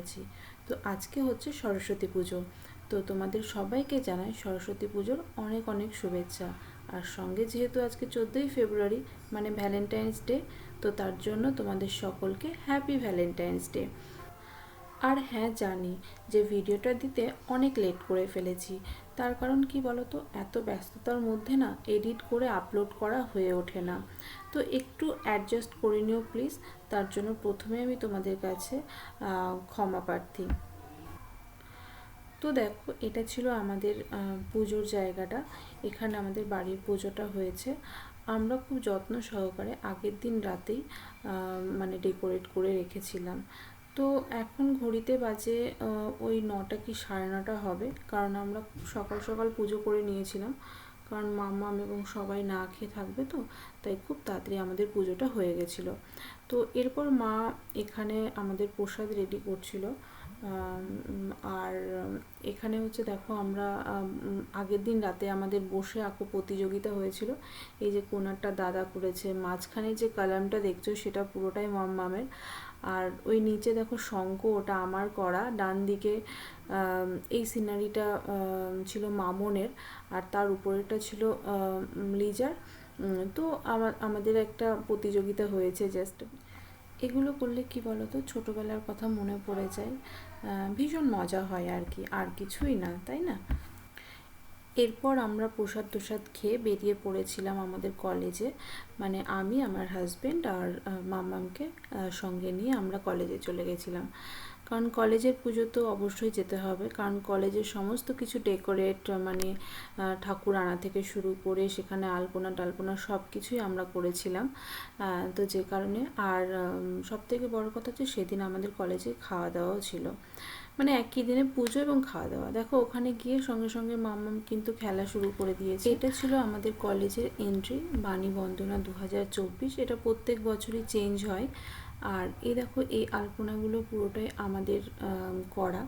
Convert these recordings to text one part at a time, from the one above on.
আছি তো আজকে হচ্ছে সরস্বতী পুজো। তো তোমাদের সবাইকে জানাই সরস্বতী পুজোর অনেক অনেক শুভেচ্ছা। আর সঙ্গে যেহেতু আজকে চোদ্দোই ফেব্রুয়ারি মানে ভ্যালেন্টাইন্স ডে, তো তার জন্য তোমাদের সকলকে হ্যাপি ভ্যালেন্টাইন্স ডে। আর হ্যাঁ জানি যে ভিডিওটা দিতে অনেক লেট করে ফেলেছি। তার কারণ কি বলতো? এত ব্যস্ততার মধ্যে না এডিট করে আপলোড করা হয়ে ওঠে না। তো একটু অ্যাডজাস্ট করে নিও প্লিজ তার জন্য প্রথমে আমি তোমাদের কাছে ক্ষমা প্রার্থী। তো দেখো, এটা ছিল আমাদের পুজোর জায়গাটা। এখানে আমাদের বাড়ির পুজোটা হয়েছে। আমরা খুব যত্ন সহকারে আগের দিন রাতেই মানে ডেকোরেট করে রেখেছিলাম। তো এখন ঘড়িতে বাজে ওই নটা কি সাড়ে নটা হবে, কারণ আমরা সকাল সকাল পুজো করে নিয়েছিলাম। কারণ মাম্মাম এবং সবাই না খেয়ে থাকবে তো, তাই খুব তাড়াতাড়ি আমাদের পুজোটা হয়ে গেছিল। তো এরপর মা এখানে আমাদের প্রসাদ রেডি করছিল। আর এখানে হচ্ছে দেখো আমরা আগের দিন রাতে আমাদের বসে আঁকো প্রতিযোগিতা হয়েছিল। এই যে কোনারটা দাদা করেছে, মাঝখানে যে কালামটা দেখছ সেটা পুরোটাই মাম্মামের আর ওই নিচে দেখো শঙ্খ, ওটা আমার করা। ডান দিকে এই সিনারিটা ছিল মামনের, আর তার উপরেরটা ছিল লিজার। তো আমা- আমাদের একটা প্রতিযোগিতা হয়েছে জাস্ট এগুলো করলে কি বলতো? ছোটোবেলার কথা মনে পড়ে যায়। ভীষণ মজা হয় আর কি। আর কিছুই না, তাই না? এরপর আমরা প্রসাদ তোসাদ খেয়ে বেরিয়ে পড়েছিলাম আমাদের কলেজে মানে আমি আমার হাজব্যান্ড আর আহ, মামামকে সঙ্গে নিয়ে আমরা কলেজে চলে গেছিলাম। কারণ কলেজের পুজো তো অবশ্যই যেতে হবে। কারণ কলেজের সমস্ত কিছু ডেকোরেট মানে ঠাকুর আনা থেকে শুরু করে সেখানে আলপনা টালপনা সব কিছুই আমরা করেছিলাম। তো যে কারণে আর সব থেকে বড় কথা হচ্ছে সেদিন আমাদের কলেজে খাওয়া দাওয়াও ছিল। মানে একই দিনে পুজো এবং খাওয়া দাওয়া দেখো, ওখানে গিয়ে সঙ্গে সঙ্গে মাম্মাম কিন্তু খেলা শুরু করে দিয়েছে। এটা ছিল আমাদের কলেজের এন্ট্রি বাণী বন্দনা দু হাজার চব্বিশ। এটা প্রত্যেক বছরই চেঞ্জ হয়। আর এই দেখো, এই আলপনাগুলো পুরোটাই আমাদের করা।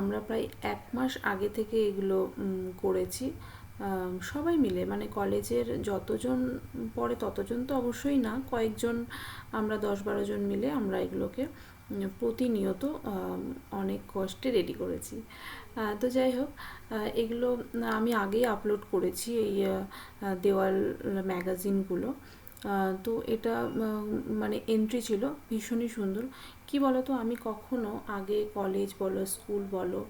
আমরা প্রায় এক মাস আগে থেকে এগুলো করেছি। সবাই মিলে মানে কলেজের যতজন পড়ে ততজন তো অবশ্যই না। কয়েকজন আমরা, দশ বারো জন মিলে আমরা এগুলোকে প্রতিনিয়ত অনেক কষ্টে রেডি করেছি। তো যাই হোক এগুলো আমি আগেই আপলোড করেছি এই দেওয়াল ম্যাগাজিনগুলো তো এটা মানে এন্ট্রি ছিল, ভীষণই সুন্দর। কি বলো তো আমি কখনো আগে কলেজ বলো স্কুল বলো,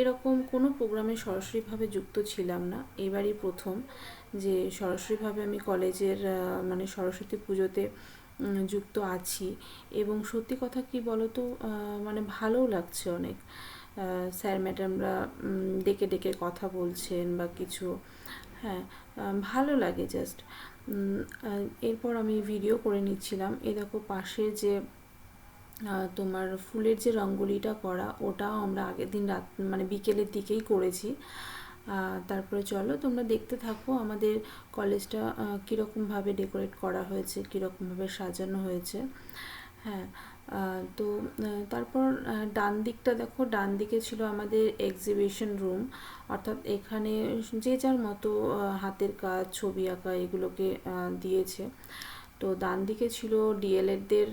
এরকম কোনো প্রোগ্রামে সরাসরিভাবে যুক্ত ছিলাম না। এবারই প্রথম যে সরাসরিভাবে আমি কলেজের মানে সরস্বতী পুজোতে যুক্ত আছি। এবং সত্যি কথা কি বলো তো মানে ভালোও লাগছে অনেক। স্যার ম্যাডামরা ডেকে ডেকে কথা বলছেন বা কিছু। হ্যাঁ ভালো লাগে জাস্ট এরপর আমি ভিডিও করে নিচ্ছিলাম। এ দেখো পাশে যে তোমার ফুলের যে রঙ্গোলিটা করা, ওটাও আমরা আগের দিন রাত মানে বিকেলের দিকেই করেছি। তারপরে চলো, তোমরা দেখতে থাকো আমাদের কলেজটা কীরকমভাবে ডেকোরেট করা হয়েছে কীরকমভাবে সাজানো হয়েছে। হ্যাঁ তো তারপর ডান দিকটা দেখো, ডান দিকে ছিল আমাদের এক্সিবিশন রুম অর্থাৎ এখানে যে যার মতো হাতের কাজ, ছবি আঁকা, এগুলোকে দিয়েছে। তো ডান দিকে ছিল ডিএলএডদের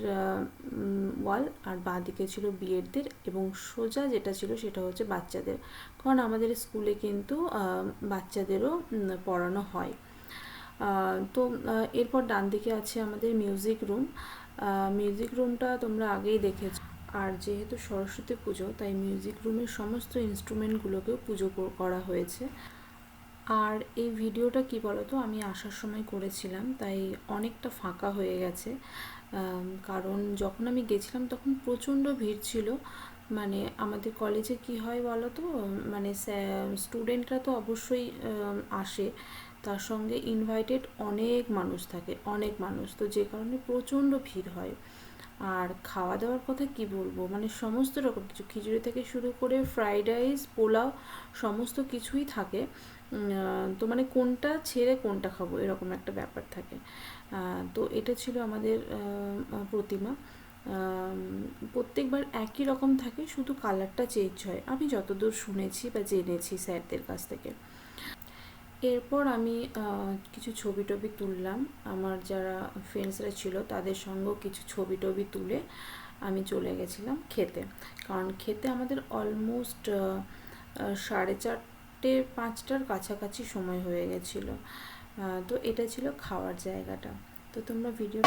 ওয়াল আর বাঁ দিকে ছিল বিএডদের এবং সোজা যেটা ছিল সেটা হচ্ছে বাচ্চাদের। কারণ আমাদের স্কুলে কিন্তু বাচ্চাদেরও পড়ানো হয়। তো এরপর ডান দিকে আছে আমাদের মিউজিক রুম। মিউজিক রুমটা তোমরা আগেই দেখেছ। আর যেহেতু সরস্বতী পুজো, তাই মিউজিক রুমের সমস্ত ইনস্ট্রুমেন্টগুলোকেও পুজো করা হয়েছে। আর এই ভিডিওটা কি বলতো? আমি আসার সময় করেছিলাম, তাই অনেকটা ফাঁকা হয়ে গেছে। কারণ যখন আমি গেছিলাম তখন প্রচণ্ড ভিড় ছিল। মানে আমাদের কলেজে কি হয় বলো তো মানে স্টুডেন্টরা তো অবশ্যই আসে। তার সঙ্গে ইনভাইটেড অনেক মানুষ থাকে, অনেক মানুষ। তো যে কারণে প্রচণ্ড ভিড় হয়। আর খাওয়া দাওয়ার কথা কি বলব? মানে সমস্ত রকম কিছু। খিচুড়ি থেকে শুরু করে ফ্রাইড রাইস পোলাও, সমস্ত কিছুই থাকে। তো মানে কোনটা ছেড়ে কোনটা খাব, এরকম একটা ব্যাপার থাকে। তো এটা ছিল আমাদের প্রতিমা। প্রত্যেকবার একই রকম থাকে, শুধু কালারটা চেঞ্জ হয়। আমি যতদূর শুনেছি বা জেনেছি স্যারদের কাছ থেকে। এরপর আমি কিছু ছবি টবি তুললাম। আমার যারা ফ্রেন্ডসরা ছিল, তাদের সঙ্গেও কিছু ছবি টবি তুলে আমি চলে গেছিলাম খেতে। কারণ খেতে আমাদের অলমোস্ট সাড়ে চারটে পাঁচটার কাছাকাছি সময় হয়ে গেছিল। তো এটা ছিল খাওয়ার জায়গাটা। তো তোমরা ভিডিও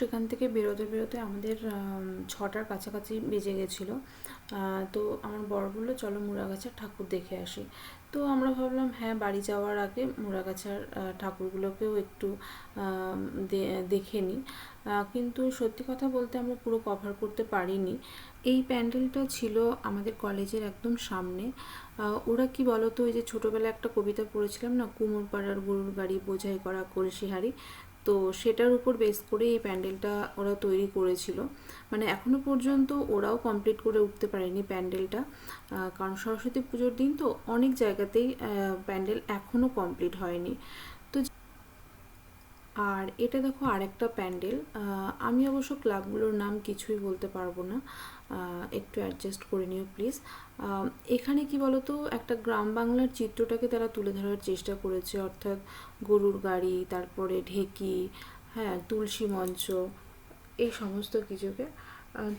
সেখান থেকে বেরোতে বেরোতে আমাদের ছটার কাছাকাছি বেজে গেছিল। তো আমার বর বলল, চলো মুড়াগাছার ঠাকুর দেখে আসি। তো আমরা ভাবলাম হ্যাঁ বাড়ি যাওয়ার আগে মুড়াগাছার ঠাকুরগুলোকেও একটু দেখে নিই কিন্তু সত্যি কথা বলতে আমরা পুরো কভার করতে পারিনি। এই প্যান্ডেলটা ছিল আমাদের কলেজের একদম সামনে। ওরা কি বলতো, ওই যে ছোটোবেলায় একটা কবিতা পড়েছিলাম না কুমোর পাড়ার গরুর গাড়ি বোঝাই করা কলসি হাড়ি তো সেটার উপর বেস করে এই প্যান্ডেলটা ওরা তৈরি করেছিল। মানে এখনও পর্যন্ত ওরাও কমপ্লিট করে উঠতে পারেনি প্যান্ডেলটা। কারণ সরস্বতী পুজোর দিন তো অনেক জায়গাতেই প্যান্ডেল এখনও কমপ্লিট হয়নি। আর এটা দেখো আরেকটা প্যান্ডেল। আমি অবশ্য ক্লাবগুলোর নাম কিছুই বলতে পারব না। একটু অ্যাডজাস্ট করে নিও প্লিজ এখানে কি বলতো, একটা গ্রাম বাংলার চিত্রটাকে তারা তুলে ধরার চেষ্টা করেছে। অর্থাৎ গরুর গাড়ি, তারপরে ঢেকি হ্যাঁ তুলসী মঞ্চ, এই সমস্ত কিছুকে।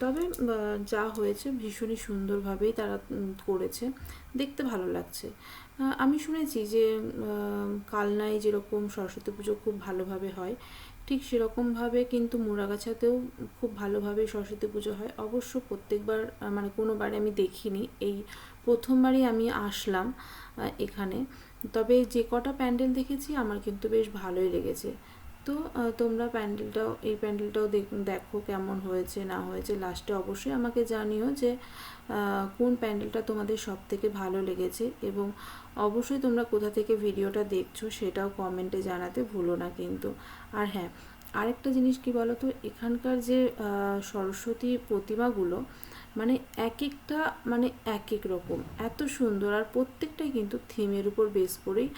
তবে যা হয়েছে ভীষণই সুন্দরভাবেই তারা করেছে। দেখতে ভালো লাগছে। আমি শুনেছি যে কালনায় যেরকম সরস্বতী পুজো খুব ভালোভাবে হয়, ঠিক সেরকমভাবে কিন্তু মুরাগাছাতেও খুব ভালোভাবে সরস্বতী পুজো হয়। অবশ্য প্রত্যেকবার মানে কোনোবারে আমি দেখিনি, এই প্রথমবারই আমি আসলাম এখানে। তবে যে কটা প্যান্ডেল দেখেছি, আমার কিন্তু বেশ ভালোই লেগেছে। তো তোমরা প্যান্ডেলটাও, এই প্যান্ডেলটাও দেখ- কেমন হয়েছে, না হয়েছে লাস্টে অবশ্যই আমাকে জানিও যে কোন প্যান্ডেলটা তোমাদের সব থেকে ভালো লেগেছে এবং অবশ্যই তোমরা কোথা থেকে ভিডিওটা দেখছ সেটাও কমেন্টে জানাতে ভুলো না কিন্তু। আর হ্যাঁ আরেকটা জিনিস কি বলো তো এখানকার যে সরস্বতী প্রতিমাগুলো মানে এক একটা মানে এক এক রকম। এত সুন্দর আর প্রত্যেকটাই কিন্তু থিমের উপর বেস করেই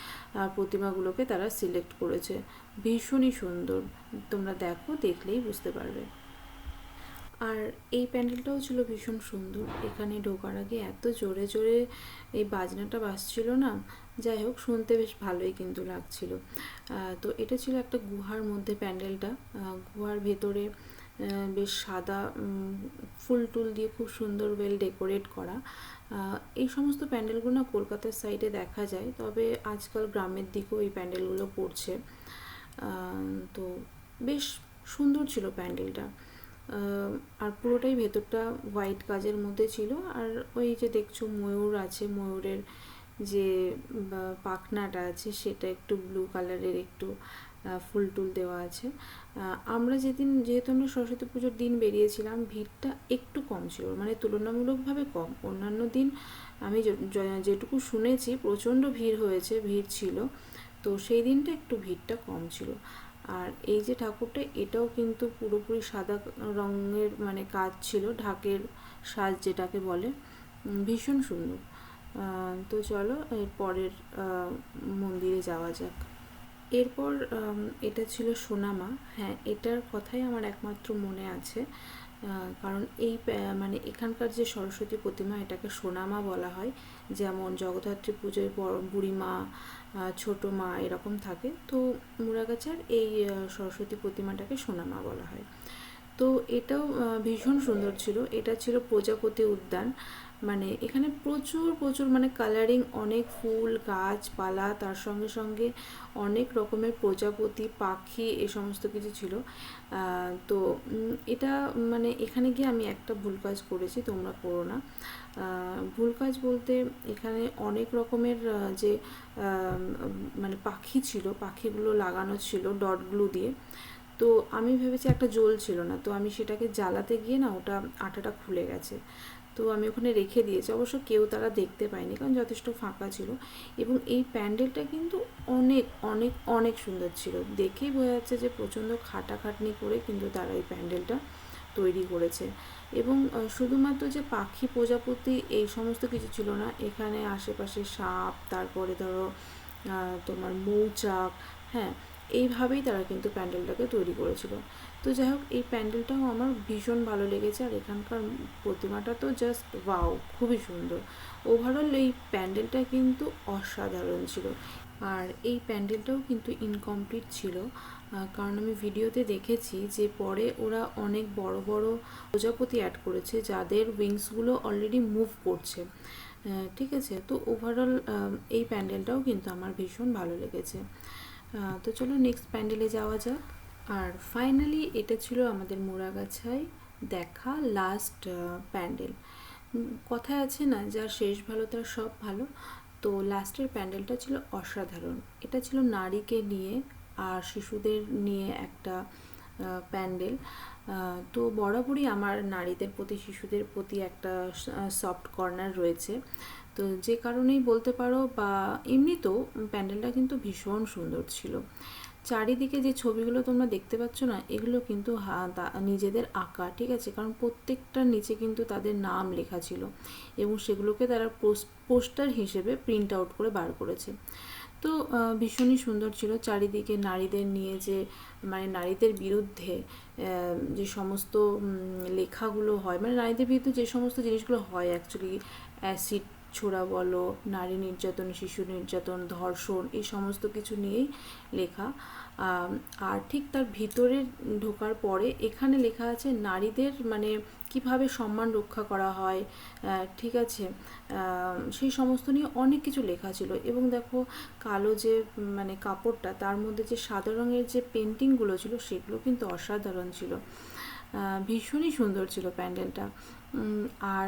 প্রতিমাগুলোকে তারা সিলেক্ট করেছে। ভীষণই সুন্দর। তোমরা দেখো, দেখলেই বুঝতে পারবে। আর এই প্যান্ডেলটাও ছিল ভীষণ সুন্দর। এখানে ঢোকার আগে এত জোরে জোরে এই বাজনাটা বাজছিল না। যাই হোক, শুনতে বেশ ভালোই কিন্তু লাগছিল। তো এটা ছিল একটা গুহার মধ্যে প্যান্ডেলটা। গুহার ভেতরে বেশ সাদা ফুল টুল দিয়ে খুব সুন্দর ওয়েল ডেকোরেট করা। এই সমস্ত প্যান্ডেলগুলো না কলকাতার সাইডে দেখা যায়, তবে আজকাল গ্রামের দিকেও এই প্যান্ডেলগুলো পড়ছে। তো বেশ সুন্দর ছিল প্যান্ডেলটা। আর পুরোটাই ভেতরটা হোয়াইট কাজের মধ্যে ছিল। আর ওই যে দেখছ ময়ূর আছে, ময়ূরের যে পাখনাটা আছে, সেটা একটু ব্লু কালারের একটু ফুল টুল দেওয়া আছে। আমরা যেদিন, যেহেতু আমরা সরস্বতী পুজোর দিন বেরিয়েছিলাম, ভিড়টা একটু কম ছিল মানে তুলনামূলকভাবে কম। অন্যান্য দিন আমি যেটুকু শুনেছি, প্রচণ্ড ভিড় হয়েছে, ভিড় ছিল। তো সেই দিনটা একটু ভিড়টা কম ছিল। আর এই যে ঠাকুরটা, এটাও কিন্তু পুরোপুরি সাদা রঙের মানে কাজ ছিল, ঢাকের সাজ যেটাকে বলে ভীষণ সুন্দর। তো চলো এর পরের মন্দিরে যাওয়া যাক। এরপর এটা ছিল সোনামা। হ্যাঁ এটার কথাই আমার একমাত্র মনে আছে। কারণ এই মানে এখানকার যে সরস্বতী প্রতিমা, এটাকে সোনামা বলা হয়। যেমন জগদ্ধাত্রী পুজোয় বড় বুড়িমা ছোটো মা এরকম থাকে। তো মুরাগাছার এই সরস্বতী প্রতিমাটাকে সোনামা বলা হয়। তো এটাও ভীষণ সুন্দর ছিল। এটা ছিল প্রজাপতি উদ্যান। মানে এখানে প্রচুর প্রচুর মানে কালারিং অনেক ফুল, গাছপালা, তার সঙ্গে সঙ্গে অনেক রকমের প্রজাপতি, পাখি এ সমস্ত কিছু ছিল। তো এটা মানে এখানে গিয়ে আমি একটা ভুল কাজ করেছি, তোমরা করো না। ভুল কাজ বলতে এখানে অনেক রকমের যে মানে পাখি ছিল, পাখিগুলো লাগানো ছিল ডটগুলো দিয়ে। তো আমি ভেবেছি একটা জোল ছিল না, তো আমি সেটাকে জ্বালাতে গিয়ে না ওটা আটাটা খুলে গেছে। তো আমি ওখানে রেখে দিয়েছি। অবশ্য কেউ তারা দেখতে পায়নি, কারণ যথেষ্ট ফাঁকা ছিল। এবং এই প্যান্ডেলটা কিন্তু অনেক অনেক অনেক সুন্দর ছিল। দেখেই বোঝা যাচ্ছে যে প্রচণ্ড খাটাখাটনি করে কিন্তু তারা এই প্যান্ডেলটা তৈরি করেছে। এবং শুধুমাত্র যে পাখি প্রজাপতি এই সমস্ত কিছু ছিল না, এখানে আশেপাশে সাপ, তারপরে ধরো তোমার মৌচাক হ্যাঁ এইভাবেই তারা কিন্তু প্যান্ডেলটাকে তৈরি করেছিল। তো যাই হোক, এই প্যান্ডেলটাও আমার ভীষণ ভালো লেগেছে আর এখানকার প্রতিমাটা তো জাস্ট ওয়াও খুবই সুন্দর। ওভারঅল এই প্যান্ডেলটা কিন্তু অসাধারণ ছিল। আর এই প্যান্ডেলটাও কিন্তু ইনকমপ্লিট ছিল। কারণ আমি ভিডিওতে দেখেছি যে পরে ওরা অনেক বড় বড় প্রজাপতি অ্যাড করেছে যাদের উইংসগুলো অলরেডি মুভ করছে। ঠিক আছে? তো ওভারঅল এই প্যান্ডেলটাও কিন্তু আমার ভীষণ ভালো লেগেছে। তো চলো নেক্সট প্যান্ডেলে যাওয়া যাক। আর ফাইনালি এটা ছিল আমাদের মোড়াগাছায় দেখা লাস্ট প্যান্ডেল কথায় আছে না, যার শেষ ভালো তার সব ভালো। তো লাস্টের প্যান্ডেলটা ছিল অসাধারণ। এটা ছিল নারীকে নিয়ে আর শিশুদের নিয়ে একটা প্যান্ডেল তো বরাবরই আমার নারীদের প্রতি, শিশুদের প্রতি একটা সফট কর্নার রয়েছে। তো যে কারণেই বলতে পারো বা এমনিতেও প্যান্ডেলটা কিন্তু ভীষণ সুন্দর ছিল। চারিদিকে যে ছবিগুলো তোমরা দেখতে পাচ্ছ না, এগুলো কিন্তু নিজেদের আঁকা ঠিক আছে? কারণ প্রত্যেকটার নিচে কিন্তু তাদের নাম লেখা ছিল এবং সেগুলোকে তারা পোস্টার হিসেবে প্রিন্ট আউট করে বার করেছে। তো ভীষণই সুন্দর ছিল চারিদিকে নারীদের নিয়ে যে মানে নারীদের বিরুদ্ধে যে সমস্ত লেখাগুলো হয় মানে নারীদের বিরুদ্ধে যে সমস্ত জিনিসগুলো হয় অ্যাকচুয়ালি অ্যাসিড ছোড়া বলো, নারী নির্যাতন, শিশু নির্যাতন, ধর্ষণ, এই সমস্ত কিছু নিয়েই লেখা। আর ঠিক তার ভিতরে ঢোকার পরে এখানে লেখা আছে নারীদের মানে কীভাবে সম্মান রক্ষা করা হয় ঠিক আছে? সেই সমস্ত নিয়ে অনেক কিছু লেখা ছিল। এবং দেখো কালো যে মানে কাপড়টা, তার মধ্যে যে সাদা রঙের যে পেন্টিংগুলো ছিল, সেগুলো কিন্তু অসাধারণ ছিল। ভীষণই সুন্দর ছিল প্যান্ডেলটা। আর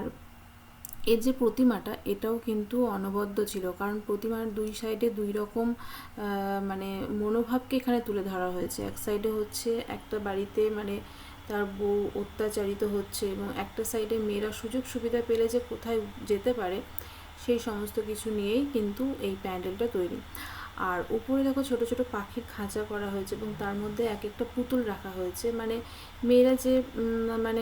এর যে প্রতিমাটা, এটাও কিন্তু অনবদ্য ছিল। কারণ প্রতিমার দুই সাইডে দুই রকম মানে মনোভাবকে এখানে তুলে ধরা হয়েছে। এক সাইডে হচ্ছে একটা বাড়িতে মানে তার বউ অত্যাচারিত হচ্ছে এবং একটা সাইডে মেয়েরা সুযোগ সুবিধা পেলে যে কোথায় যেতে পারে, সেই সমস্ত কিছু নিয়েই কিন্তু এই প্যান্ডেলটা তৈরি। আর উপরে দেখো ছোট ছোট পাখির খাঁচা করা হয়েছে এবং তার মধ্যে এক একটা পুতুল রাখা হয়েছে। মানে মেয়েরা যে মানে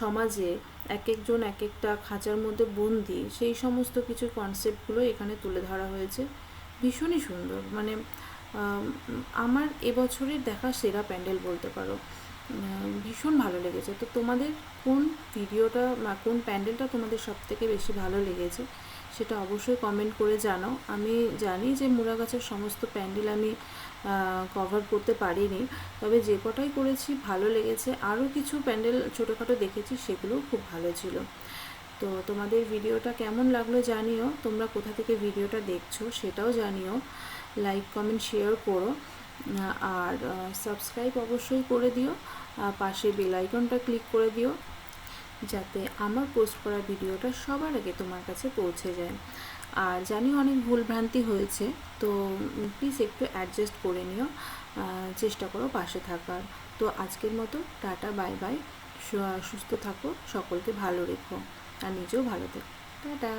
সমাজে এক একজন এক একটা খাঁচার মধ্যে বন্দি, সেই সমস্ত কিছু কনসেপ্টগুলো এখানে তুলে ধরা হয়েছে। ভীষণই সুন্দর। মানে আমার এবছরের দেখা সেরা প্যান্ডেল বলতে পারো। ভীষণ ভালো লেগেছে। তো তোমাদের কোন ভিডিওটা কোন প্যান্ডেলটা তোমাদের সব থেকে বেশি ভালো লেগেছে? সেটা অবশ্যই কমেন্ট করে জানাও আমি জানি যে মুড়াগাছের সমস্ত প্যান্ডেল আমি কভার করতে পারিনি। তবে যে কটাই করেছি, ভালো লেগেছে। আরও কিছু প্যান্ডেল ছোটোখাটো দেখেছি, সেগুলোও খুব ভালো ছিল। তো তোমাদের ভিডিওটা কেমন লাগল জানিও। তোমরা কোথা থেকে ভিডিওটা দেখছ সেটাও জানিও। লাইক কমেন্ট শেয়ার করো। আর সাবস্ক্রাইব অবশ্যই করে দিও। পাশে বেল আইকনটা ক্লিক করে দিও। যাতে আমার পোস্ট করা ভিডিওটা সবার আগে তোমার কাছে পৌঁছে যায়। আর জানি অনেক ভুলভ্রান্তি হয়েছে, তো প্লিজ একটু অ্যাডজাস্ট করে নিও চেষ্টা করো পাশে থাকার। তো আজকের মতো টাটা বাই বাই সুস্থ থাকো, সকলকে ভালো রেখো। আর নিজেও ভালো থেকো। টাটা।